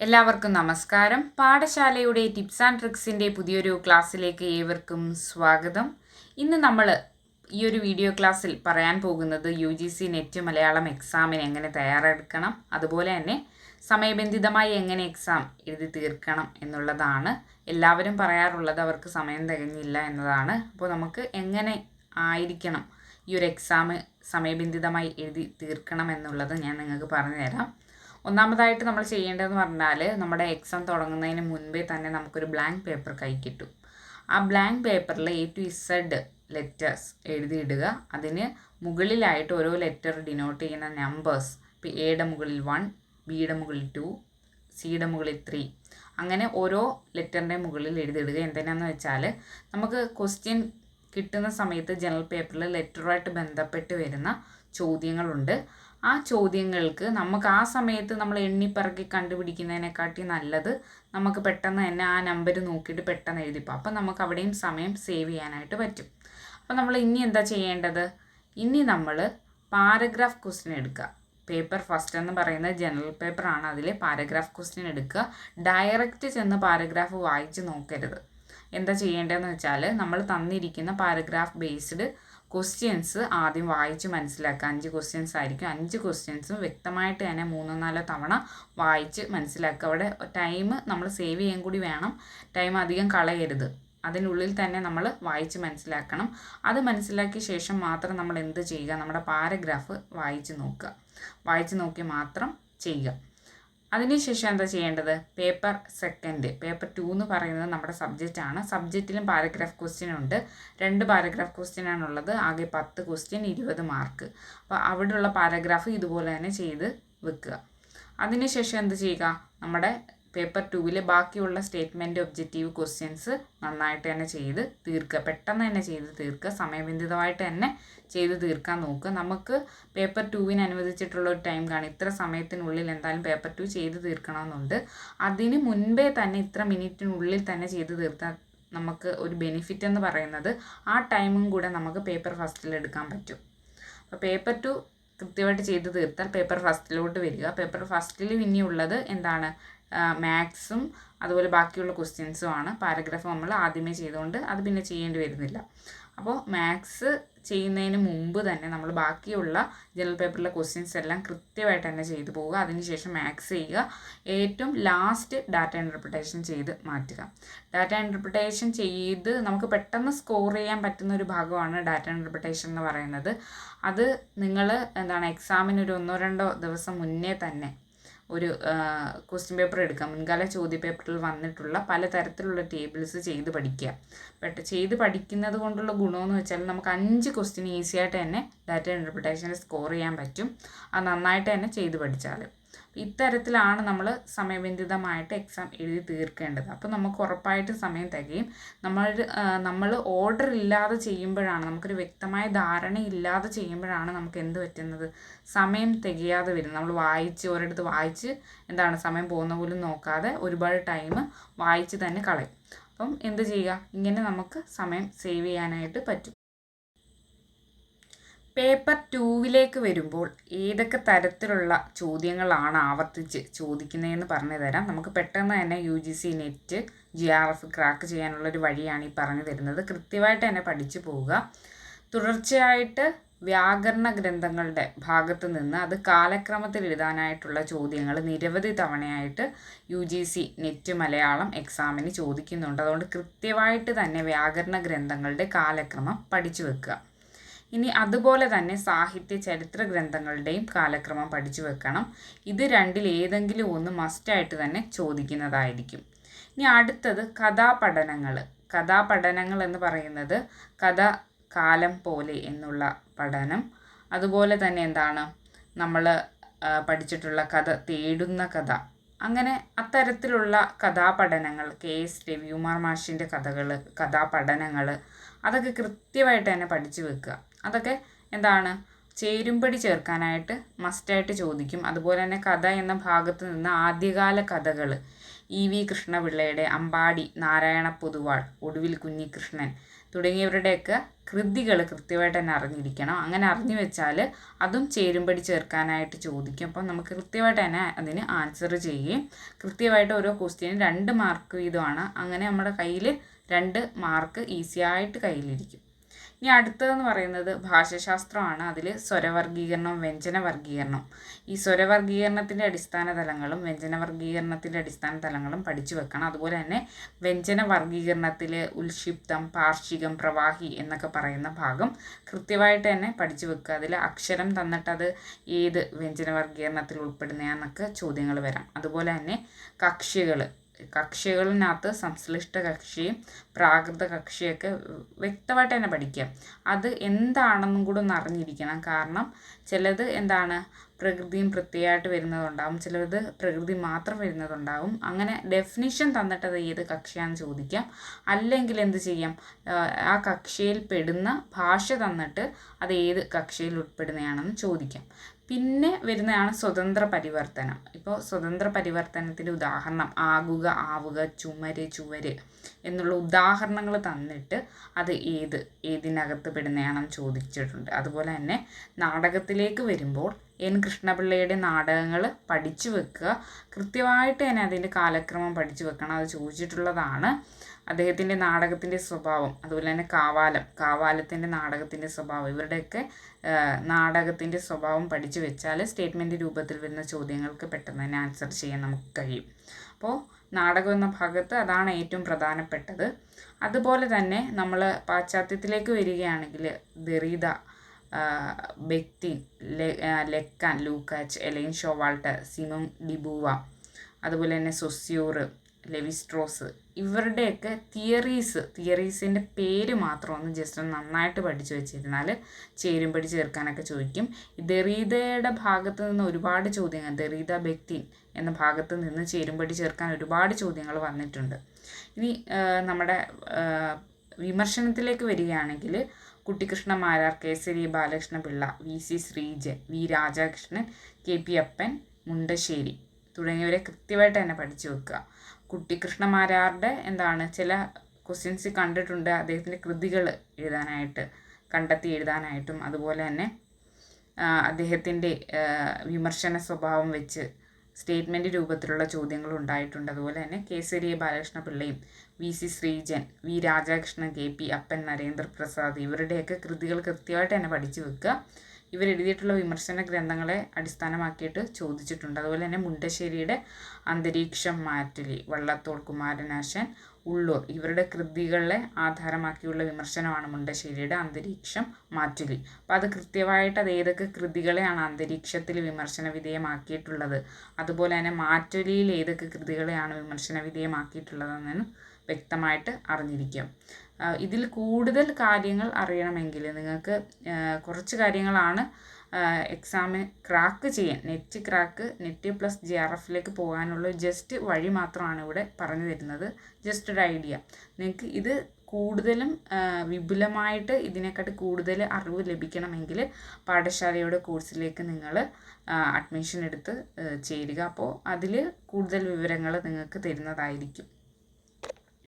എല്ലാവർക്കും നമസ്കാരം. പാഠശാലയുടെ tips and ട്രിക്സിന്റെ പുതിയൊരു ക്ലാസ്സിലേക്ക് ഏവർക്കും സ്വാഗതം. ഇന്ന് നമ്മൾ ഈ ഒരു വീഡിയോ ക്ലാസ്സിൽ പറയാൻ പോകുന്നത് U G C NET Malayalam എക്സാമിന് എങ്ങനെ തയ്യാറെടുക്കണം അതുപോലെ തന്നെ സമയബന്ധിതമായി എങ്ങനെ എക്സാം എഴുതി തീർക്കണം എന്നുള്ളതാണ്. എല്ലാവരും പറയാറുള്ളത് അവർക്ക് സമയം തികഞ്ഞില്ല എന്നതാണ്. അപ്പോൾ നമുക്ക് എങ്ങനെ ആയിരിക്കണം ഈ ഒരു എക്സാം സമയബന്ധിതമായി എഴുതി തീർക്കണം എന്നുള്ളത് ഞാൻ നിങ്ങൾക്ക് പറഞ്ഞു തരാം ഒന്നാമതായിട്ട് നമ്മൾ ചെയ്യേണ്ടതെന്ന് പറഞ്ഞാൽ നമ്മുടെ എക്സാം തുടങ്ങുന്നതിന് മുൻപേ തന്നെ നമുക്കൊരു ബ്ലാങ്ക് പേപ്പർ കൈ കിട്ടും. ആ ബ്ലാങ്ക് പേപ്പറിൽ എ ടു ഇസഡ് ലെറ്റേഴ്സ് എഴുതിയിടുക. അതിന് മുകളിലായിട്ട് ഓരോ ലെറ്റർ ഡിനോട്ട് ചെയ്യുന്ന നമ്പേഴ്സ് ഇപ്പോൾ എയുടെ മുകളിൽ വൺ ബിയുടെ മുകളിൽ ടു സിയുടെ മുകളിൽ ത്രീ അങ്ങനെ ഓരോ ലെറ്ററിന്റെ മുകളിൽ എഴുതിയിടുക. എന്തിനാന്ന് വെച്ചാൽ നമുക്ക് ക്വസ്റ്റ്യൻ കിട്ടുന്ന സമയത്ത് ജനറൽ പേപ്പറിൽ ലെറ്ററുമായിട്ട് ബന്ധപ്പെട്ട് വരുന്ന ചോദ്യങ്ങളുണ്ട്. ആ ചോദ്യങ്ങൾക്ക് നമുക്ക് ആ സമയത്ത് നമ്മൾ എണ്ണിപ്പറക്കി കണ്ടുപിടിക്കുന്നതിനെക്കാട്ടി നല്ലത് നമുക്ക് പെട്ടെന്ന് തന്നെ ആ നമ്പർ നോക്കിയിട്ട് പെട്ടെന്ന് എഴുതിപ്പോൾ അപ്പം നമുക്ക് അവിടെയും സമയം സേവ് ചെയ്യാനായിട്ട് പറ്റും. അപ്പോൾ നമ്മൾ ഇനി എന്താ ചെയ്യേണ്ടത്? ഇനി നമ്മൾ പാരഗ്രാഫ് ക്വസ്റ്റ്യൻ എടുക്കുക പേപ്പർ ഫസ്റ്റ് എന്ന് പറയുന്നത് ജനറൽ പേപ്പറാണ് അതിൽ പാരഗ്രാഫ് ക്വസ്റ്റ്യൻ എടുക്കുക ഡയറക്റ്റ് ചെന്ന് പാരഗ്രാഫ് വായിച്ച് നോക്കരുത്. എന്താ ചെയ്യേണ്ടതെന്ന് വെച്ചാൽ നമ്മൾ തന്നിരിക്കുന്ന പാരഗ്രാഫ് ബേസ്ഡ് ക്വസ്റ്റ്യൻസ് ആദ്യം വായിച്ച് മനസ്സിലാക്കുക. അഞ്ച് ക്വസ്റ്റ്യൻസ് ആയിരിക്കും. അഞ്ച് ക്വസ്റ്റ്യൻസും വ്യക്തമായിട്ട് തന്നെ മൂന്നോ നാലോ തവണ വായിച്ച് മനസ്സിലാക്കുക. അവിടെ ടൈം നമ്മൾ സേവ് ചെയ്യാൻ കൂടി വേണം. ടൈം അധികം കളയരുത്. അതിനുള്ളിൽ തന്നെ നമ്മൾ വായിച്ച് മനസ്സിലാക്കണം. അത് മനസ്സിലാക്കിയ ശേഷം മാത്രം നമ്മൾ എന്ത് ചെയ്യുക? നമ്മുടെ പാരഗ്രാഫ് വായിച്ച് നോക്കുക. വായിച്ച് നോക്കി മാത്രം ചെയ്യുക. അതിനുശേഷം എന്താ ചെയ്യേണ്ടത്? പേപ്പർ സെക്കൻഡ് പേപ്പർ ടു എന്ന് പറയുന്നത് നമ്മുടെ സബ്ജക്റ്റ് ആണ്. സബ്ജക്റ്റിലും പാരഗ്രാഫ് ക്വസ്റ്റ്യൻ ഉണ്ട്. രണ്ട് പാരഗ്രാഫ് ക്വസ്റ്റ്യൻ ആണുള്ളത് ആകെ പത്ത് ക്വസ്റ്റ്യൻ ഇരുപത് മാർക്ക് അപ്പോൾ അവിടെയുള്ള പാരഗ്രാഫ് ഇതുപോലെ തന്നെ ചെയ്ത് വെക്കുക. അതിനുശേഷം എന്ത് ചെയ്യുക? നമ്മുടെ പേപ്പർ ടുവിൽ ബാക്കിയുള്ള സ്റ്റേറ്റ്മെന്റ് ഒബ്ജക്റ്റീവ് ക്വസ്റ്റ്യൻസ് നന്നായിട്ട് തന്നെ ചെയ്ത് തീർക്കുക പെട്ടെന്ന് തന്നെ ചെയ്ത് തീർക്കുക സമയബന്ധിതമായിട്ട് തന്നെ ചെയ്ത് തീർക്കാൻ നോക്കുക നമുക്ക് പേപ്പർ ടുവിന് അനുവദിച്ചിട്ടുള്ള ഒരു ടൈം കാണും. ഇത്ര സമയത്തിനുള്ളിൽ എന്തായാലും പേപ്പർ ടു ചെയ്ത് തീർക്കണമെന്നുണ്ട്. അതിന് മുൻപേ തന്നെ ഇത്ര മിനിറ്റിനുള്ളിൽ തന്നെ ചെയ്ത് തീർത്താൽ നമുക്ക് ഒരു ബെനിഫിറ്റ് എന്ന് പറയുന്നത് ആ ടൈമും കൂടെ നമുക്ക് പേപ്പർ ഫസ്റ്റിൽ എടുക്കാൻ പറ്റും. അപ്പോൾ പേപ്പർ ടു കൃത്യമായിട്ട് ചെയ്ത് തീർത്താൽ പേപ്പർ ഫസ്റ്റിലോട്ട് വരിക. പേപ്പർ ഫസ്റ്റിൽ ഇനിയുള്ളത് എന്താണ്? മാത്സും അതുപോലെ ബാക്കിയുള്ള ക്വസ്റ്റ്യൻസും ആണ് പാരഗ്രാഫ് നമ്മൾ ആദ്യമേ ചെയ്തുകൊണ്ട് അത് പിന്നെ ചെയ്യേണ്ടി വരുന്നില്ല. അപ്പോൾ മാത്സ് ചെയ്യുന്നതിന് മുമ്പ് തന്നെ നമ്മൾ ബാക്കിയുള്ള ജനറൽ പേപ്പറിലെ ക്വസ്റ്റ്യൻസ് എല്ലാം കൃത്യമായിട്ട് തന്നെ ചെയ്തു പോവുക. അതിനുശേഷം മാത്സ് ചെയ്യുക. ഏറ്റവും ലാസ്റ്റ് ഡാറ്റ ഇന്റർപ്രിട്ടേഷൻ ചെയ്ത് മാറ്റുക. ഡാറ്റ ഇന്റർപ്രിട്ടേഷൻ ചെയ്ത് നമുക്ക് പെട്ടെന്ന് സ്കോർ ചെയ്യാൻ പറ്റുന്ന ഒരു ഭാഗമാണ് ഡാറ്റ ഇന്റർപ്രിട്ടേഷൻ എന്ന് പറയുന്നത്. അത് നിങ്ങൾ എന്താണ് എക്സാമിന് ഒരു ഒന്നോ രണ്ടോ ദിവസം മുന്നേ തന്നെ ഒരു ക്വസ്റ്റ്യൻ പേപ്പർ എടുക്കാം. മുൻകാല ചോദ്യ പേപ്പറിൽ വന്നിട്ടുള്ള പലതരത്തിലുള്ള ടേബിൾസ് ചെയ്ത് പഠിക്കുക. ബട്ട് ചെയ്ത് പഠിക്കുന്നത് കൊണ്ടുള്ള ഗുണമെന്ന് വെച്ചാൽ നമുക്ക് അഞ്ച് ക്വസ്റ്റ്യൻ ഈസി ആയിട്ട് തന്നെ ഡാറ്റ ഇന്റർപ്രിട്ടേഷനിൽ സ്കോർ ചെയ്യാൻ പറ്റും. അത് നന്നായിട്ട് തന്നെ ചെയ്ത് പഠിച്ചാൽ ഇത്തരത്തിലാണ് നമ്മൾ സമയബന്ധിതമായിട്ട് എക്സാം എഴുതി തീർക്കേണ്ടത്. അപ്പോൾ നമുക്ക് ഉറപ്പായിട്ട് സമയം തികയും. നമ്മൾ നമ്മൾ ഓർഡർ ഇല്ലാതെ ചെയ്യുമ്പോഴാണ് നമുക്കൊരു വ്യക്തമായ ധാരണ ഇല്ലാതെ ചെയ്യുമ്പോഴാണ് നമുക്ക് എന്ത് പറ്റുന്നത്? സമയം തികയാതെ വരും. നമ്മൾ വായിച്ച് ഒരിടത്ത് വായിച്ച് എന്താണ് സമയം പോകുന്ന പോലും നോക്കാതെ ഒരുപാട് ടൈം വായിച്ച് തന്നെ കളയും. അപ്പം എന്ത് ചെയ്യുക? ഇങ്ങനെ നമുക്ക് സമയം സേവ് ചെയ്യാനായിട്ട് പറ്റും. പേപ്പർ ടൂവിലേക്ക് വരുമ്പോൾ ഏതൊക്കെ തരത്തിലുള്ള ചോദ്യങ്ങളാണ് ആവർത്തിച്ച് ചോദിക്കുന്നതെന്ന് പറഞ്ഞു തരാം. നമുക്ക് പെട്ടെന്ന് തന്നെ U G C NET J R F crack ചെയ്യാനുള്ള ഒരു വഴിയാണ് ഈ പറഞ്ഞു തരുന്നത്. കൃത്യമായിട്ട് തന്നെ പഠിച്ചു പോവുക. തുടർച്ചയായിട്ട് വ്യാകരണ ഗ്രന്ഥങ്ങളുടെ ഭാഗത്ത് നിന്ന് അത് കാലക്രമത്തിൽ എഴുതാനായിട്ടുള്ള ചോദ്യങ്ങൾ നിരവധി തവണയായിട്ട് U G C NET Malayalam എക്സാമിന് ചോദിക്കുന്നുണ്ട്. അതുകൊണ്ട് കൃത്യമായിട്ട് തന്നെ വ്യാകരണ ഗ്രന്ഥങ്ങളുടെ കാലക്രമം പഠിച്ചു വെക്കുക. ഇനി അതുപോലെ തന്നെ സാഹിത്യ ചരിത്ര ഗ്രന്ഥങ്ങളുടെയും കാലക്രമം പഠിച്ചു വെക്കണം. ഇത് രണ്ടിൽ ഏതെങ്കിലും ഒന്ന് മസ്റ്റായിട്ട് തന്നെ ചോദിക്കുന്നതായിരിക്കും. ഇനി അടുത്തത് കഥാപഠനങ്ങൾ കഥാപഠനങ്ങൾ എന്ന് പറയുന്നത് കഥ കാലം പോലെ എന്നുള്ള പഠനം. അതുപോലെ തന്നെ എന്താണ്? നമ്മൾ പഠിച്ചിട്ടുള്ള കഥ തേടുന്ന കഥ. അങ്ങനെ അത്തരത്തിലുള്ള കഥാപഠനങ്ങൾ കെ. എസ്. രവികുമാർ മാഷിന്റെ കഥകൾ കഥാപഠനങ്ങൾ അതൊക്കെ കൃത്യമായിട്ട് തന്നെ പഠിച്ചു വെക്കുക. അതൊക്കെ എന്താണ്? ചേരുംപടി ചേർക്കാനായിട്ട് മസ്റ്റായിട്ട് ചോദിക്കും. അതുപോലെ തന്നെ കഥ എന്ന ഭാഗത്ത് നിന്ന് ആദ്യകാല കഥകൾ. ഇ. വി. കൃഷ്ണപിള്ളയുടെ അമ്പാടി നാരായണ പൊതുവാൾ ഒടുവിൽ കുഞ്ഞികൃഷ്ണൻ തുടങ്ങിയവരുടെയൊക്കെ കൃതികൾ കൃത്യമായിട്ട് തന്നെ അറിഞ്ഞിരിക്കണം. അങ്ങനെ അറിഞ്ഞു വെച്ചാൽ അതും ചേരുംപടി ചേർക്കാനായിട്ട് ചോദിക്കും. അപ്പം നമുക്ക് കൃത്യമായിട്ട് തന്നെ അതിന് ആൻസർ ചെയ്യുകയും കൃത്യമായിട്ട് ഓരോ ക്വസ്റ്റ്യനും രണ്ട് മാർക്ക് വീതമാണ്. അങ്ങനെ നമ്മുടെ കയ്യിൽ രണ്ട് മാർക്ക് ഈസി ആയിട്ട് കയ്യിലിരിക്കും. ഇനി അടുത്തതെന്ന് പറയുന്നത് ഭാഷാശാസ്ത്രമാണ്. അതിൽ സ്വരവർഗീകരണം വ്യഞ്ജന വർഗീകരണം ഈ സ്വരവർഗീകരണത്തിന്റെ അടിസ്ഥാന തലങ്ങളും വ്യഞ്ജന വർഗീകരണത്തിന്റെ അടിസ്ഥാന തലങ്ങളും പഠിച്ചു വെക്കണം. അതുപോലെ തന്നെ വ്യഞ്ജന വർഗീകരണത്തിൽ പാർഷികം പ്രവാഹി എന്നൊക്കെ പറയുന്ന ഭാഗം കൃത്യമായിട്ട് തന്നെ പഠിച്ചു വെക്കുക. അതിൽ അക്ഷരം തന്നിട്ട് അത് ഏത് വ്യഞ്ജന വർഗീകരണത്തിൽ ഉൾപ്പെടുന്നതെന്നൊക്കെ ചോദ്യങ്ങൾ വരാം. അതുപോലെ തന്നെ കക്ഷികൾ കക്ഷികളിനകത്ത് സംശ്ലിഷ്ട കക്ഷിയും പ്രാകൃത കക്ഷിയൊക്കെ വ്യക്തമായിട്ട് തന്നെ പഠിക്കുക. അത് എന്താണെന്നും കൂടെ ഒന്ന് അറിഞ്ഞിരിക്കണം. കാരണം ചിലത് എന്താണ് പ്രകൃതിയും പ്രത്യയമായിട്ട് വരുന്നതുണ്ടാവും. ചിലത് പ്രകൃതി മാത്രം വരുന്നതുണ്ടാവും. അങ്ങനെ ഡെഫിനിഷൻ തന്നിട്ട് അത് ഏത് കക്ഷിയാണെന്ന് ചോദിക്കാം. അല്ലെങ്കിൽ എന്ത് ചെയ്യാം? ആ കക്ഷിയിൽ പെടുന്ന ഭാഷ തന്നിട്ട് അത് ഏത് കക്ഷിയിൽ ഉൾപ്പെടുന്നതാണെന്ന് ചോദിക്കാം. പിന്നെ വരുന്നതാണ് സ്വതന്ത്ര പരിവർത്തനം. ഇപ്പോൾ സ്വതന്ത്ര പരിവർത്തനത്തിന്റെ ഉദാഹരണം ആകുക ആവുക ചുമര് ചുവര് എന്നുള്ള ഉദാഹരണങ്ങൾ തന്നിട്ട് അത് ഏത് ഏതിനകത്ത് പെടുന്നതാണെന്ന് ചോദിച്ചിട്ടുണ്ട്. അതുപോലെ തന്നെ നാടകത്തിലേക്ക് വരുമ്പോൾ എൻ കൃഷ്ണപിള്ളയുടെ നാടകങ്ങൾ പഠിച്ചു വെക്കുക. കൃത്യമായിട്ട് തന്നെ അതിന്റെ കാലക്രമം പഠിച്ചു വെക്കണം. അത് ചോദിച്ചിട്ടുള്ളതാണ് അദ്ദേഹത്തിന്റെ നാടകത്തിന്റെ സ്വഭാവം അതുപോലെ തന്നെ കാവാലം കാവാലത്തിന്റെ നാടകത്തിന്റെ സ്വഭാവം ഇവരുടെയൊക്കെ നാടകത്തിന്റെ സ്വഭാവം പഠിച്ചു വെച്ചാൽ സ്റ്റേറ്റ്മെന്റ് രൂപത്തിൽ വരുന്ന ചോദ്യങ്ങൾക്ക് പെട്ടെന്ന് തന്നെ ആൻസർ ചെയ്യാൻ നമുക്ക് കഴിയും. അപ്പോൾ നാടകം എന്ന ഭാഗത്ത് അതാണ് ഏറ്റവും പ്രധാനപ്പെട്ടത്. അതുപോലെ തന്നെ നമ്മൾ പാശ്ചാത്യത്തിലേക്ക് വരികയാണെങ്കിൽ Derrida Bakhtin Lacan Lukacs Elaine Showalter Simone de Beauvoir അതുപോലെ തന്നെ സൊസ്യൂർ ലെവിസ്ട്രോസ് ഇവരുടെയൊക്കെ തിയറീസ് തിയറീസിന്റെ പേര് മാത്രം ഒന്ന് ജസ്റ്റ് ഒന്ന് നന്നായിട്ട് പഠിച്ചു വെച്ചിരുന്നാൽ ചേരുംപടി ചേർക്കാനൊക്കെ ചോദിക്കും. ദെറീദയുടെ ഭാഗത്ത് നിന്ന് ഒരുപാട് ചോദ്യങ്ങൾ ദെറീദ ബെക്തിൻ എന്ന ഭാഗത്ത് നിന്ന് ചേരുംപടി ചേർക്കാൻ ഒരുപാട് ചോദ്യങ്ങൾ വന്നിട്ടുണ്ട്. ഇനി നമ്മുടെ വിമർശനത്തിലേക്ക് വരികയാണെങ്കിൽ Kuttikrishna Marar Kesari Balakrishna Pillai V C Sreejan V Rajakrishnan K P Appan Mundassery തുടങ്ങിയവരെ കൃത്യമായിട്ട് തന്നെ പഠിച്ചു വെക്കുക. കുട്ടിക്കൃഷ്ണമാരാരുടെ എന്താണ് ചില ക്വസ്റ്റ്യൻസ് കണ്ടിട്ടുണ്ട്. അദ്ദേഹത്തിന്റെ കൃതികൾ എഴുതാനായിട്ട് കണ്ടെത്തി എഴുതാനായിട്ടും അതുപോലെ തന്നെ അദ്ദേഹത്തിന്റെ വിമർശന സ്വഭാവം വെച്ച് സ്റ്റേറ്റ്മെന്റ് രൂപത്തിലുള്ള ചോദ്യങ്ങൾ ഉണ്ടായിട്ടുണ്ട്. അതുപോലെ തന്നെ കേസരി ബാലകൃഷ്ണ പിള്ളയും V C Sreejan V Radhakrishnan K P Appan Narendraprasad ഇവരുടെയൊക്കെ കൃതികൾ കൃത്യമായിട്ട് തന്നെ പഠിച്ചു വെക്കുക. ഇവരെഴുതിയിട്ടുള്ള വിമർശന ഗ്രന്ഥങ്ങളെ അടിസ്ഥാനമാക്കിയിട്ട് ചോദിച്ചിട്ടുണ്ട്. അതുപോലെ തന്നെ മുണ്ടശ്ശേരിയുടെ അന്തരീക്ഷം മാറ്റലി വള്ളത്തോൾ കുമാരനാശൻ ഉള്ളൂർ ഇവരുടെ കൃതികളെ ആധാരമാക്കിയുള്ള വിമർശനമാണ് മുണ്ടശ്ശേരിയുടെ അന്തരീക്ഷം മാറ്റുലി. അപ്പം അത് കൃത്യമായിട്ട് അത് ഏതൊക്കെ കൃതികളെയാണ് അന്തരീക്ഷത്തിൽ വിമർശന വിധേയമാക്കിയിട്ടുള്ളത്? അതുപോലെ തന്നെ മാറ്റുലിയിൽ ഏതൊക്കെ കൃതികളെയാണ് വിമർശന വിധേയമാക്കിയിട്ടുള്ളതെന്ന് വ്യക്തമായിട്ട് അറിഞ്ഞിരിക്കും. ഇതിൽ കൂടുതൽ കാര്യങ്ങൾ അറിയണമെങ്കിൽ നിങ്ങൾക്ക് കുറച്ച് കാര്യങ്ങളാണ് എക്സാമിന് ക്രാക്ക് ചെയ്യാൻ NET crack NET plus J R എഫിലേക്ക് പോകാനുള്ള ജസ്റ്റ് വഴി മാത്രമാണ് ഇവിടെ പറഞ്ഞു തരുന്നത്. ജസ്റ്റ് ഒരു ഐഡിയ നിങ്ങൾക്ക് ഇത് കൂടുതലും വിപുലമായിട്ട് ഇതിനെക്കാട്ടി കൂടുതൽ അറിവ് ലഭിക്കണമെങ്കിൽ പാഠശാലയുടെ കോഴ്സിലേക്ക് നിങ്ങൾ അഡ്മിഷൻ എടുത്ത് ചേരുക. അപ്പോൾ അതിൽ കൂടുതൽ വിവരങ്ങൾ നിങ്ങൾക്ക് തരുന്നതായിരിക്കും.